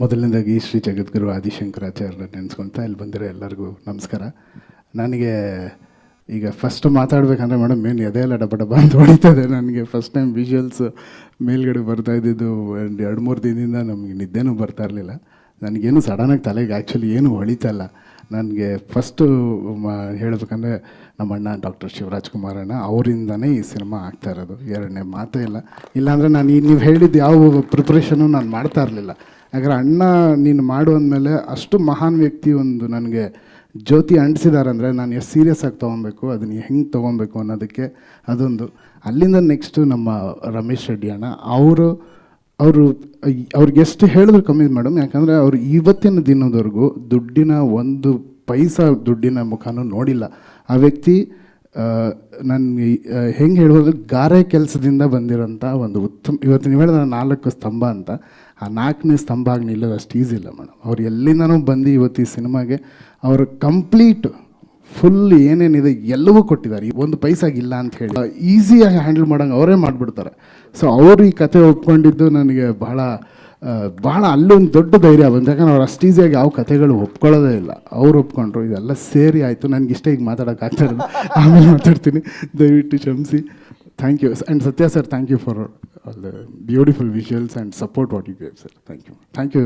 ಮೊದಲನೇದಾಗಿ ಶ್ರೀ ಜಗದ್ಗುರು ಆದಿಶಂಕರಾಚಾರ್ಯ ನೆನೆಸ್ಕೊಳ್ತಾ ಇಲ್ಲಿ ಬಂದಿರೋ ಎಲ್ಲರಿಗೂ ನಮಸ್ಕಾರ. ನನಗೆ ಈಗ ಫಸ್ಟ್ ಮಾತಾಡಬೇಕಂದ್ರೆ ಮೇಡಮ್ ಏನು ಎದೆ ಎಲ್ಲ ಡಬ ಡಬ್ಬ ಅಂತ ಹೊಡಿತದೆ. ನನಗೆ ಫಸ್ಟ್ ಟೈಮ್ ವಿಜುವಲ್ಸ್ ಮೇಲ್ಗಡೆ ಬರ್ತಾ ಇದ್ದಿದ್ದು ಎರಡು ಎರಡು ಮೂರು ದಿನದಿಂದ ನಮಗೆ ನಿದ್ದೆನೂ ಬರ್ತಾ ಇರಲಿಲ್ಲ. ನನಗೇನು ಸಡನ್ನಾಗಿ ತಲೆಗೆ ಆ್ಯಕ್ಚುಲಿ ಏನು ಹೊಳಿತಲ್ಲ ನನಗೆ ಫಸ್ಟು ಹೇಳಬೇಕಂದ್ರೆ ನಮ್ಮ ಅಣ್ಣ ಡಾಕ್ಟರ್ ಶಿವರಾಜ್ ಕುಮಾರ್ ಅಣ್ಣ ಅವರಿಂದನೇ ಈ ಸಿನಿಮಾ ಆಗ್ತಾ ಇರೋದು. ಎರಡನೇ ಮಾತೇ ಇಲ್ಲ. ಇಲ್ಲಾಂದರೆ ನಾನು ಈ ನೀವು ಹೇಳಿದ್ದು ಯಾವ ಪ್ರಿಪ್ರೇಷನು ನಾನು ಮಾಡ್ತಾ ಇರಲಿಲ್ಲ. ಯಾಕಂದ್ರೆ ಅಣ್ಣ ನೀನು ಮಾಡು ಅಂದಮೇಲೆ ಅಷ್ಟು ಮಹಾನ್ ವ್ಯಕ್ತಿ ಒಂದು ನನಗೆ ಜ್ಯೋತಿ ಅಂಟಿಸಿದಾರಂದರೆ ನಾನು ಎಷ್ಟು ಸೀರಿಯಸ್ ಆಗಿ ತೊಗೊಬೇಕು ಅದನ್ನು ಹೆಂಗೆ ತೊಗೊಬೇಕು ಅನ್ನೋದಕ್ಕೆ ಅದೊಂದು. ಅಲ್ಲಿಂದ ನೆಕ್ಸ್ಟು ನಮ್ಮ ರಮೇಶ್ ರೆಡ್ಡಿ ಅಣ್ಣ, ಅವರು ಅವರು, ಅವ್ರಿಗೆ ಎಷ್ಟು ಹೇಳಿದ್ರು ಕಮ್ಮಿ ಮೇಡಮ್. ಯಾಕಂದರೆ ಅವರು ಇವತ್ತಿನ ದಿನದವರೆಗೂ ದುಡ್ಡಿನ ಒಂದು ಪೈಸಾ ದುಡ್ಡಿನ ಮುಖನೂ ನೋಡಿಲ್ಲ. ಆ ವ್ಯಕ್ತಿ ನನಗೆ ಹೆಂಗೆ ಹೇಳ್ಬೋದು ಗಾರೆ ಕೆಲಸದಿಂದ ಬಂದಿರೋಂಥ ಒಂದು ಉತ್ತಮ, ಇವತ್ತು ನೀವು ಹೇಳಿದ್ರೆ ನಾಲ್ಕು ಸ್ತಂಭ ಅಂತ, ಆ ನಾಲ್ಕನೇ ಸ್ತಂಭ ಆಗಿ ನಿಲ್ಲೋದು ಅಷ್ಟು ಈಸಿ ಇಲ್ಲ ಮೇಡಮ್ ಅವ್ರು ಎಲ್ಲಿಂದನೂ ಬಂದು ಇವತ್ತು ಈ ಸಿನಿಮಾಗೆ ಅವರು ಕಂಪ್ಲೀಟ್ ಫುಲ್ ಏನೇನಿದೆ ಎಲ್ಲವೂ ಕೊಟ್ಟಿದ್ದಾರೆ. ಒಂದು ಪೈಸಾಗಿಲ್ಲ ಅಂತ ಹೇಳಿ. ಈಸಿಯಾಗಿ ಹ್ಯಾಂಡಲ್ ಮಾಡೋಂಗೆ ಅವರೇ ಮಾಡಿಬಿಡ್ತಾರೆ. ಸೊ ಅವರು ಈ ಕತೆ ಒಪ್ಕೊಂಡಿದ್ದು ನನಗೆ ಬಹಳ ಬಹಳ ಅಲ್ಲೊಂದು ದೊಡ್ಡ ಧೈರ್ಯ ಬಂತು. ಯಾಕಂದ್ರೆ ಅವ್ರು ಅಷ್ಟು ಈಸಿಯಾಗಿ ಯಾವ ಕಥೆಗಳು ಒಪ್ಕೊಳ್ಳೋದೇ ಇಲ್ಲ. ಅವ್ರು ಒಪ್ಕೊಂಡ್ರು, ಇದೆಲ್ಲ ಸೇರಿ ಆಯಿತು, ನನಗೆ ಇಷ್ಟ ಈಗ ಮಾತಾಡೋಕ್ಕಾಗ್ತಾ ಇಲ್ಲ ಆಮೇಲೆ ಮಾತಾಡ್ತೀನಿ. ದಯವಿಟ್ಟು ಕ್ಷಮಿಸಿ. Thank you and Satya sir thank you for all the beautiful visuals and support what you gave sir thank you thank you